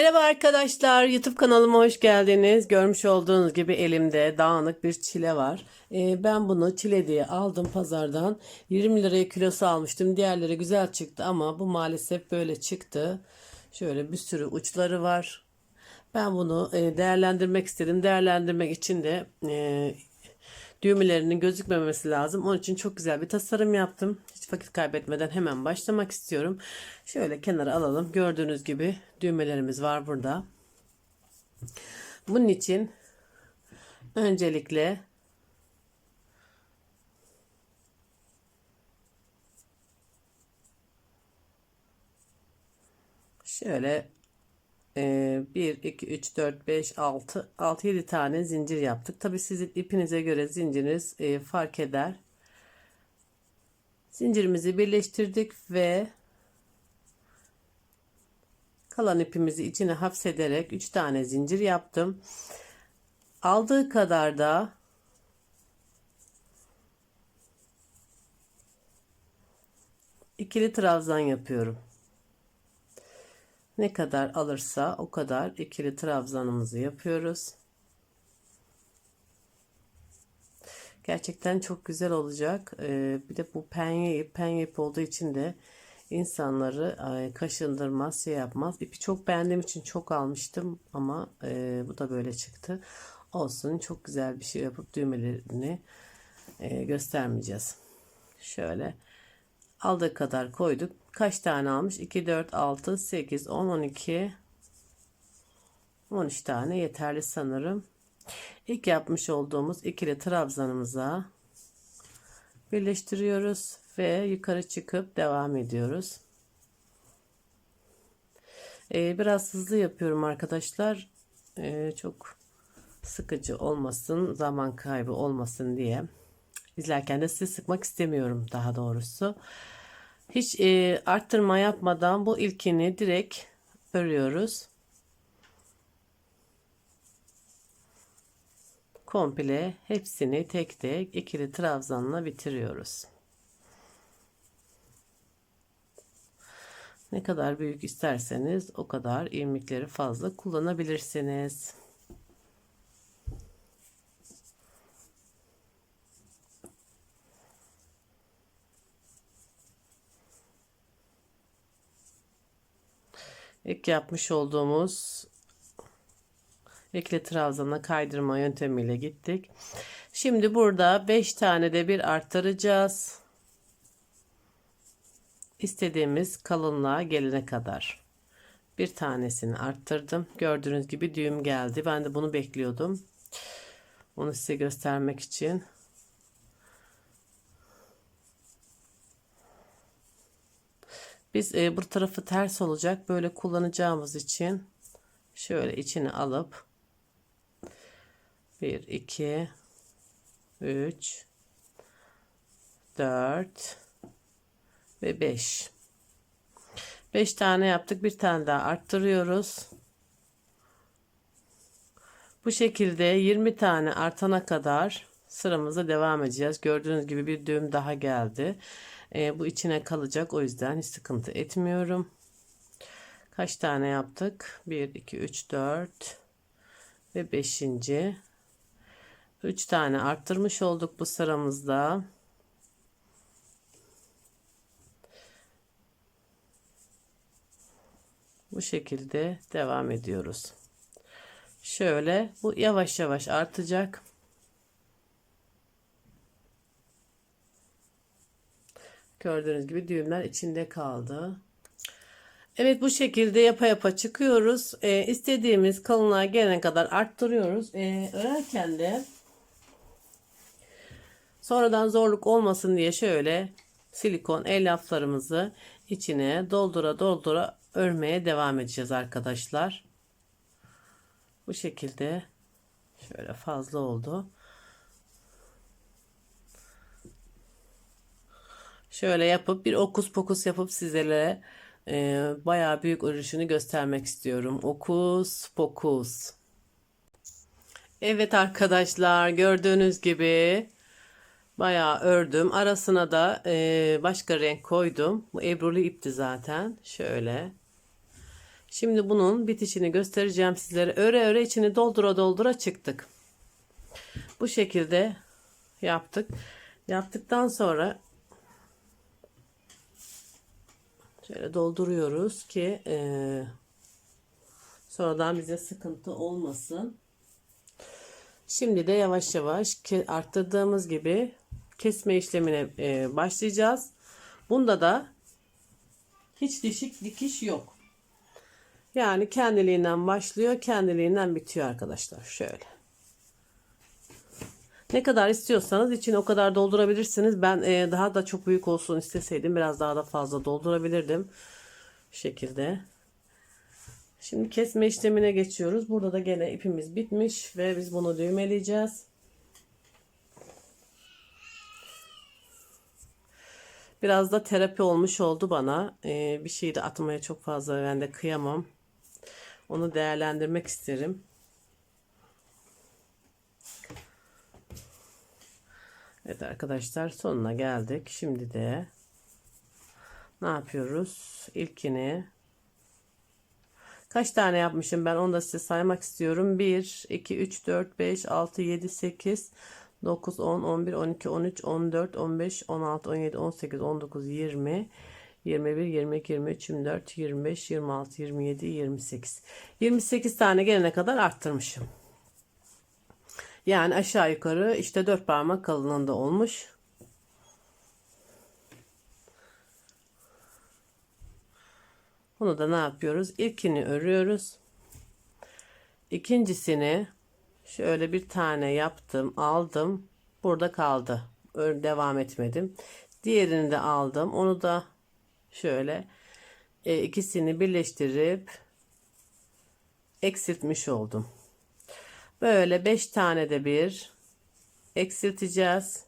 Merhaba arkadaşlar, YouTube kanalıma hoş geldiniz. Görmüş olduğunuz gibi elimde dağınık bir çile var. Ee, ben bunu çile diye aldım pazardan. 20 liraya kilosu almıştım. Diğerleri güzel çıktı ama bu maalesef böyle çıktı. Şöyle bir sürü uçları var. Ben bunu e, değerlendirmek istedim. Değerlendirmek için de e, düğmelerinin gözükmemesi lazım. Onun için çok güzel bir tasarım yaptım. Hiç vakit kaybetmeden hemen başlamak istiyorum. Şöyle kenara alalım. Gördüğünüz gibi düğmelerimiz var burada. Bunun için öncelikle şöyle 1, 2, 3, 4, 5, 6, 6, 7 tane zincir yaptık. Tabi sizin ipinize göre zinciriniz e, fark eder. Zincirimizi birleştirdik ve kalan ipimizi içine hapsederek 3 tane zincir yaptım. Aldığı kadar da ikili trabzan yapıyorum. Ne kadar alırsa o kadar ikili trabzanımızı yapıyoruz. Gerçekten çok güzel olacak. Ee, bir de bu penye ip, penye ip olduğu için de insanları e, kaşındırmaz, şey yapmaz. İpi çok beğendiğim için çok almıştım ama e, bu da böyle çıktı. Olsun çok güzel bir şey yapıp düğmelerini e, göstermeyeceğiz. Şöyle aldığı kadar koyduk. Kaç tane almış? 2, 4, 6, 8, 10, 12, 13 tane yeterli sanırım. İlk yapmış olduğumuz ikili trabzanımıza birleştiriyoruz ve yukarı çıkıp devam ediyoruz. Ee, biraz hızlı yapıyorum arkadaşlar. Ee, çok sıkıcı olmasın, zaman kaybı olmasın diye. İzlerken de sizi sıkmak istemiyorum daha doğrusu. Hiç e, arttırma yapmadan bu ilkini direkt örüyoruz. Komple hepsini tek tek ikili trabzanla bitiriyoruz. Ne kadar büyük isterseniz o kadar ilmekleri fazla kullanabilirsiniz. İlk yapmış olduğumuz ikili trabzana kaydırma yöntemiyle gittik. Şimdi burada 5 tane de bir arttıracağız. İstediğimiz kalınlığa gelene kadar. Bir tanesini arttırdım. Gördüğünüz gibi düğüm geldi. Ben de bunu bekliyordum. Onu size göstermek için. Biz e, bu tarafı ters olacak. Böyle kullanacağımız için şöyle içine alıp 1 2 3 4 ve 5 5 tane yaptık. Bir tane daha arttırıyoruz. Bu şekilde 20 tane artana kadar sıramıza devam edeceğiz. Gördüğünüz gibi bir düğüm daha geldi. E, bu içine kalacak. O yüzden hiç sıkıntı etmiyorum. Kaç tane yaptık? 1, 2, 3, 4 ve 5. 3 tane arttırmış olduk bu sıramızda. Bu şekilde devam ediyoruz. Şöyle bu yavaş yavaş artacak. Gördüğünüz gibi düğümler içinde kaldı. Evet bu şekilde yapa yapa çıkıyoruz. Ee, istediğimiz kalınlığa gelene kadar arttırıyoruz. Ee, örerken de sonradan zorluk olmasın diye şöyle silikon el laflarımızı içine doldura doldura örmeye devam edeceğiz arkadaşlar. Bu şekilde şöyle fazla oldu. Şöyle yapıp bir okus pokus yapıp sizlere e, bayağı büyük örüşünü göstermek istiyorum. Okus pokus. Evet arkadaşlar gördüğünüz gibi bayağı ördüm. Arasına da e, başka renk koydum. Bu ebrulu ipti zaten. Şöyle. Şimdi bunun bitişini göstereceğim sizlere. Öre öre içini doldura doldura çıktık. Bu şekilde yaptık. Yaptıktan sonra şöyle dolduruyoruz ki eee, sonradan bize sıkıntı olmasın. Şimdi de yavaş yavaş arttırdığımız gibi kesme işlemine eee, başlayacağız. Bunda da hiç dişik dikiş yok. Yani kendiliğinden başlıyor, kendiliğinden bitiyor arkadaşlar. Şöyle. Ne kadar istiyorsanız için o kadar doldurabilirsiniz. Ben e, daha da çok büyük olsun isteseydim biraz daha da fazla doldurabilirdim. Bu şekilde. Şimdi kesme işlemine geçiyoruz. Burada da gene ipimiz bitmiş ve biz bunu düğmeleyeceğiz. Biraz da terapi olmuş oldu bana. E, bir şeyi de atmaya çok fazla ben de kıyamam. Onu değerlendirmek isterim. Evet arkadaşlar sonuna geldik. Şimdi de ne yapıyoruz? İlkini kaç tane yapmışım ben onu da size saymak istiyorum. 1, 2, 3, 4, 5, 6, 7, 8, 9, 10, 11, 12, 13, 14, 15, 16, 17, 18, 19, 20, 21, 22, 23, 24, 25, 26, 27, 28. 28 tane gelene kadar arttırmışım. Yani aşağı yukarı işte 4 parmak kalınlığında olmuş. Bunu da ne yapıyoruz? İlkini örüyoruz. İkincisini şöyle bir tane yaptım, aldım. Burada kaldı. Devam etmedim. Diğerini de aldım. Onu da şöyle e, ikisini birleştirip eksiltmiş oldum. Böyle 5 tane de bir eksilteceğiz.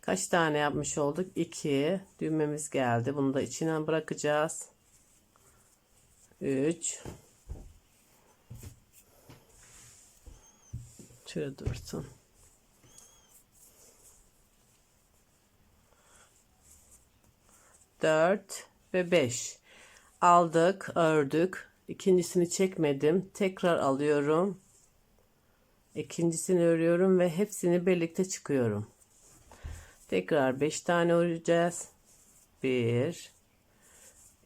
Kaç tane yapmış olduk? 2. Düğmemiz geldi. Bunu da içine bırakacağız. 3. Şöyle dursun. Dört ve beş. Aldık, ördük. İkincisini çekmedim. Tekrar alıyorum. İkincisini örüyorum ve hepsini birlikte çıkıyorum. Tekrar 5 tane öreceğiz. 1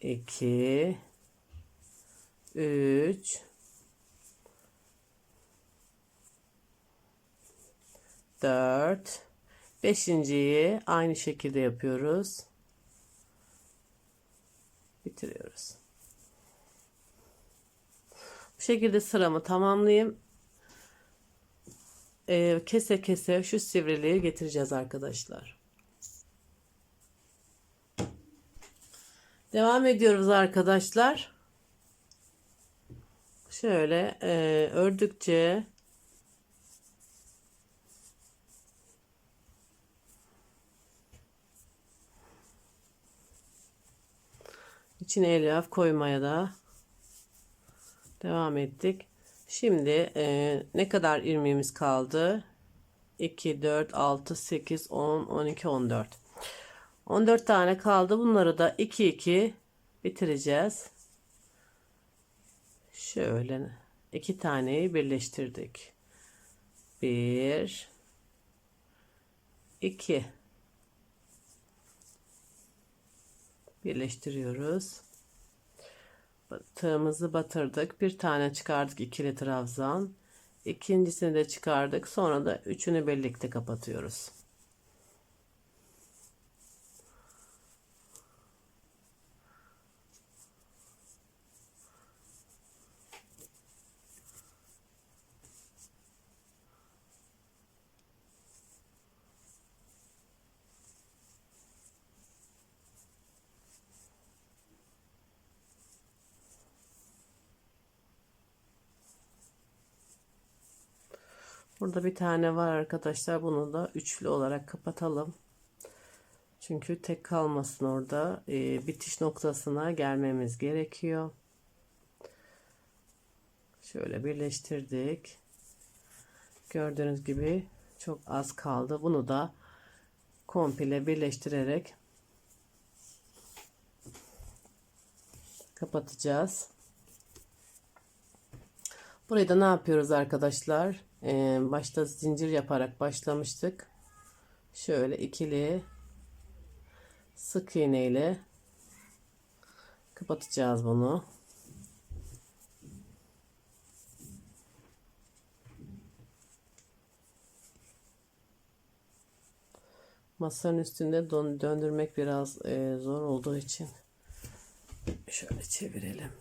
2 3 4 Beşinciyi aynı şekilde yapıyoruz. Bitiriyoruz. Bu şekilde sıramı tamamlayayım e, kese kese şu sivriliği getireceğiz arkadaşlar. Devam ediyoruz arkadaşlar. Şöyle e, ördükçe içine elyaf koymaya da devam ettik. Şimdi e, ne kadar ilmeğimiz kaldı? 2, 4, 6, 8, 10, 12, 14. 14 tane kaldı. Bunları da 2, 2 bitireceğiz. Şöyle iki taneyi birleştirdik. 1 2 birleştiriyoruz tığımızı batırdık. Bir tane çıkardık ikili trabzan. İkincisini de çıkardık. Sonra da üçünü birlikte kapatıyoruz. Burada bir tane var arkadaşlar. Bunu da üçlü olarak kapatalım. Çünkü tek kalmasın orada. Ee, bitiş noktasına gelmemiz gerekiyor. Şöyle birleştirdik. Gördüğünüz gibi çok az kaldı. Bunu da komple birleştirerek kapatacağız. Burayı da ne yapıyoruz arkadaşlar? Ee, başta zincir yaparak başlamıştık. Şöyle ikili sık iğne ile kapatacağız bunu. Masanın üstünde döndürmek biraz e, zor olduğu için şöyle çevirelim.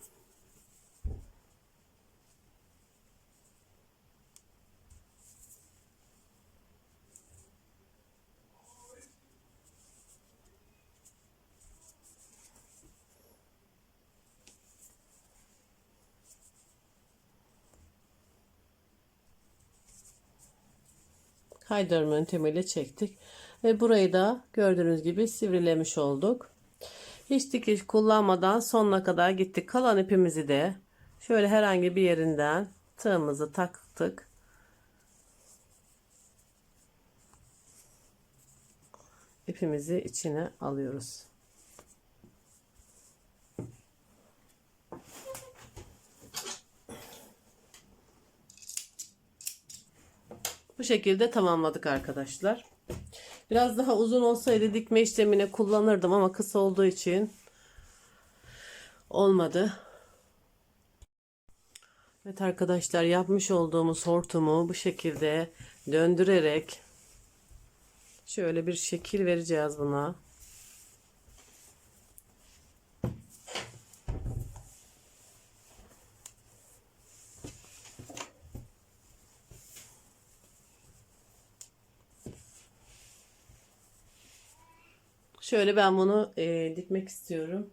Kaydırma yöntemiyle çektik. Ve burayı da gördüğünüz gibi sivrilemiş olduk. Hiç dikiş kullanmadan sonuna kadar gittik. Kalan ipimizi de şöyle herhangi bir yerinden tığımızı taktık. İpimizi içine alıyoruz. Bu şekilde tamamladık arkadaşlar. Biraz daha uzun olsaydı dikme işlemine kullanırdım ama kısa olduğu için olmadı. Evet arkadaşlar yapmış olduğumuz hortumu bu şekilde döndürerek şöyle bir şekil vereceğiz buna. Şöyle ben bunu e, dikmek istiyorum.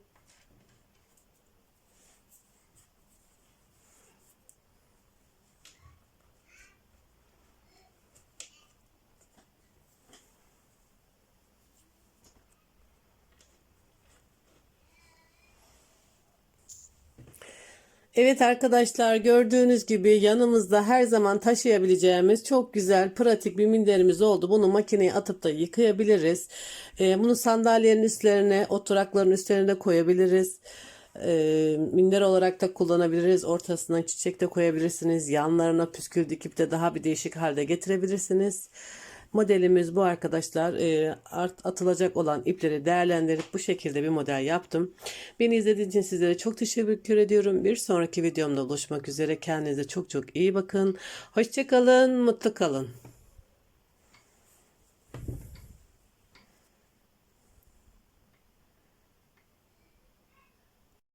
Evet arkadaşlar gördüğünüz gibi yanımızda her zaman taşıyabileceğimiz çok güzel pratik bir minderimiz oldu. Bunu makineye atıp da yıkayabiliriz. Ee, bunu sandalyenin üstlerine oturakların üstlerine koyabiliriz. Ee, minder olarak da kullanabiliriz. Ortasına çiçek de koyabilirsiniz. Yanlarına püskül dikip de daha bir değişik halde getirebilirsiniz. Modelimiz bu arkadaşlar. E, art, atılacak olan ipleri değerlendirip bu şekilde bir model yaptım. Beni izlediğiniz için sizlere çok teşekkür ediyorum. Bir sonraki videomda buluşmak üzere. Kendinize çok çok iyi bakın. Hoşçakalın, mutlu kalın.